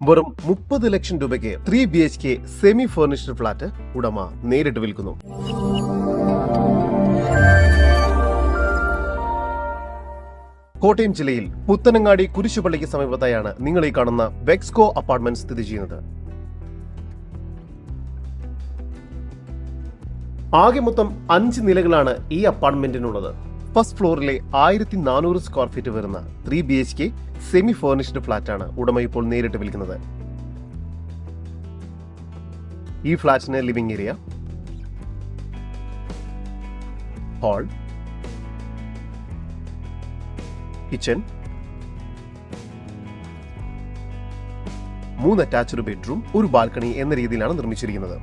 വെറും മുപ്പത് ലക്ഷം രൂപയ്ക്ക് three B H K semi furnished flat ഉടമ നേരിട്ട് വിൽക്കുന്നു. കോട്ടയം ജില്ലയിൽ പുത്തനങ്ങാടി കുരിശുപള്ളിക്ക് സമീപത്തായാണ് നിങ്ങൾ ഈ കാണുന്ന വെക്സ്കോ അപ്പാർട്ട്മെന്റ് സ്ഥിതി ചെയ്യുന്നത്. ആകെ മൊത്തം അഞ്ച് നിലകളാണ് ഈ അപ്പാർട്ട്മെന്റിനുള്ളത്. ഫസ്റ്റ് ഫ്ലോറിലെ ആയിരത്തി നാനൂറ് സ്ക്വയർ ഫീറ്റ് വരുന്ന three B H K semi furnished ഫ്ളാറ്റാണ് ഉടമ ഇപ്പോൾ നേരിട്ട് വിൽക്കുന്നത്. ഈ ഫ്ളാറ്റിന് ലിവിംഗ് ഏരിയ ഹാൾ കിച്ചൺ മൂന്ന് അറ്റാച്ച്ഡ് ബെഡ്റൂം ഒരു ബാൽക്കണി എന്ന രീതിയിലാണ് നിർമ്മിച്ചിരിക്കുന്നത്.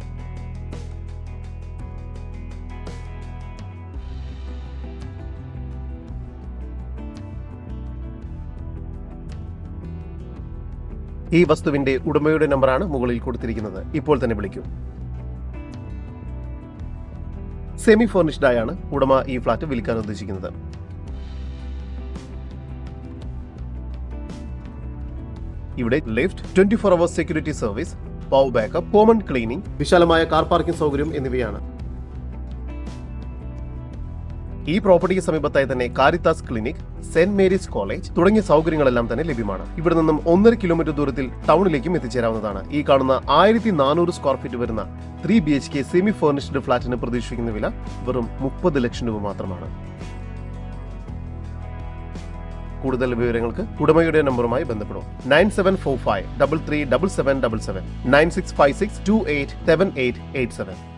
ഈ വസ്തുവിന്റെ ഉടമയുടെ നമ്പറാണ് മുകളിൽ കൊടുത്തിരിക്കുന്നത്. ഇപ്പോൾ തന്നെ വിളിക്കൂ. സെമി ഫോർണിഷ്ഡ് ആയാണ് ഉടമ ഈ ഫ്ളാറ്റ് വിൽക്കാൻ ഉദ്ദേശിക്കുന്നത്. ഇവിടെ lift twenty four hours security service power backup common cleaning വിശാലമായ കാർ പാർക്കിംഗ് സൗകര്യം എന്നിവയാണ്. ഈ പ്രോപ്പർട്ടിക്ക് സമീപത്തായി തന്നെ Caritas clinic Saint Mary's college തുടങ്ങിയ സൗകര്യങ്ങളെല്ലാം തന്നെ ലഭ്യമാണ്. ഇവിടെ നിന്നും ഒന്നര കിലോമീറ്റർ ദൂരത്തിൽ ടൗണിലേക്കും എത്തിച്ചേരാവുന്നതാണ്. ഈ കാണുന്ന ആയിരത്തി നാനൂറ് സ്ക്വയർ ഫീറ്റ് വരുന്ന three B H K semi furnished ഫ്ളാറ്റിന് പ്രതീക്ഷിക്കുന്ന വില വെറും മുപ്പത് ലക്ഷം രൂപ മാത്രമാണ്. കൂടുതൽ വിവരങ്ങൾക്ക് ഉടമയുടെ നമ്പറുമായി ബന്ധപ്പെടും. Nine seven four five double three double seven double seven. Nine six five six two eight seven eight eight seven.